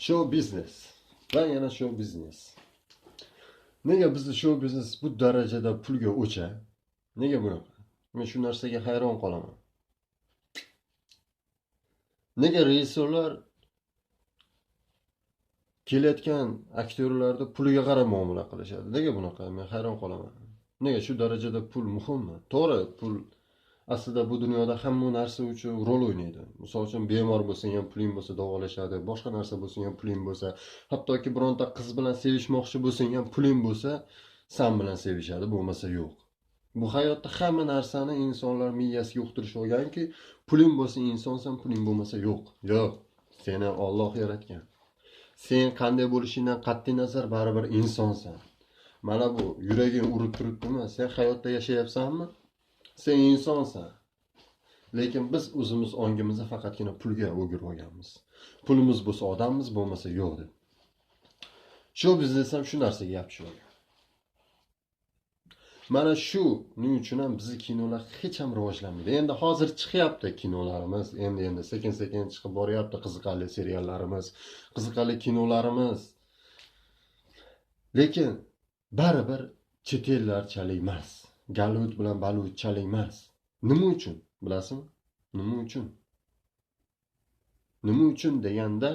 Show biznes va yana show biznes. Nega bizda show biznes bu darajada pulga o'cha? Nega bunaqa? Men shu narsaga hayron qolaman. Nega rejissyorlar kelayotgan aktyorlarni puliga qarab muomala qilishadi? Nega bunaqa? Men hayron qolaman. Nega shu darajada pul muhimmi? To'g'ri, pul aslida bu dunyoda hamma narsa uchun rol o'ynaydi. Misol uchun bemor bo'lsang ham puling bo'lsa davolashadi, boshqa narsa bo'lsang ham puling bo'lsa, hattoki bironta qiz bilan sevishmoqchi bo'lsang ham puling bo'lsa, san bilan sevishadi, bo'lmasa yo'q. Bu hayotda hamma narsani insonlar miyasiga uqtirishib olganki, puling bo'lsa insonsan, puling bo'lmasa yo'q. Yo'q. Seni Alloh yaratgan. Sen qanday bo'lishingdan qat'iy nazar baribir insonsan. Mana bu yuraging urib turibdimi? Sen hayotda yashayapsanmi? Sen insonsan. Lekin biz o'zimiz ongimizni faqatgina pulga o'girib olganmiz. Pulimiz bo'lsa odammiz, bo'lmasa yo'q deb. Shu biznes ham shu narsaga yapishib olgan. Mana shuning uchun ham bizni kinolar hech ham rivojlanmaydi. Endi hozir chiqyapti kinolarimiz, endi endi sekin-sekin chiqib boryapti qiziqarli seriallarimiz, qiziqarli kinolarimiz. Lekin baribir chet ellarchalik emas. Galut bilan baluchchalik emas. Nima uchun? Bilasizmi? Nima uchun? Nima uchun deganda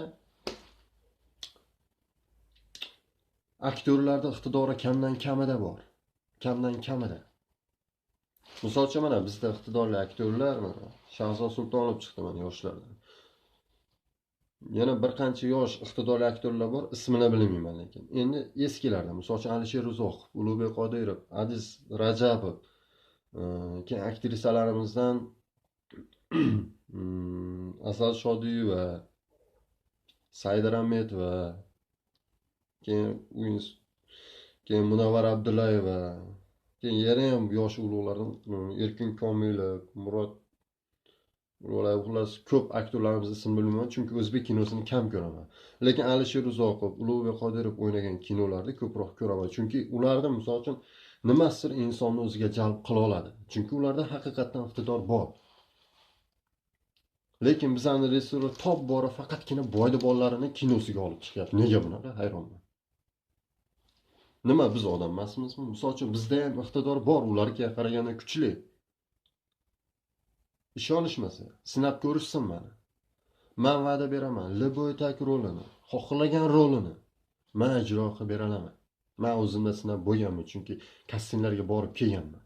aktyorlarda iqtidori kamdan kamida bor. Kamdan kamida. Misol uchun mana bizda iqtidorli aktyorlar mana Shahzod Sultonov chiqdi mana yoshlardan. Yana bir qancha yosh iqtidorli aktyorlar bor, ismini bilmayman lekin. Endi eskilardan, misol uchun Alisher Uzoqov, Ulug'bek Qodirov, Aziz Rajabov, keyin aktrisalarimizdan mm, Asal Shodiyeva, Saida Rametova, keyin keyin Munavvar Abdullayeva, keyin yana ham yosh ulug'lardan Erkin Komilov, Murod Ular xullas ko'p aktyorlarimizni ismini bilmayman, chunki o'zbek kinosini kam ko'raman. Lekin Alisher Uzoqov, Ulug'bek Qodirov o'ynagan kinolarni ko'proq ko'raman, chunki ularda misol uchun nimasidir insonni o'ziga jalb qila oladi. Chunki ularda haqiqatdan iqtidor bor. Lekin bizani rejissyorlar top bora faqatgina boyni bolalarini kinosiga olib chiqyapti. Nega bunaqa? Hayronman. Nima biz odam emasmizmi? Misol uchun bizda ham iqtidor bor, ularga qaraganda kuchli. Ishonishmasa, sinab ko'rishsin mani. Man va'da beraman, Liboytak rolini, xohlagan rolini man ijro qilib beraman. Man o'zimda sinab bo'lganman, chunki kastinglarga borib kelganman.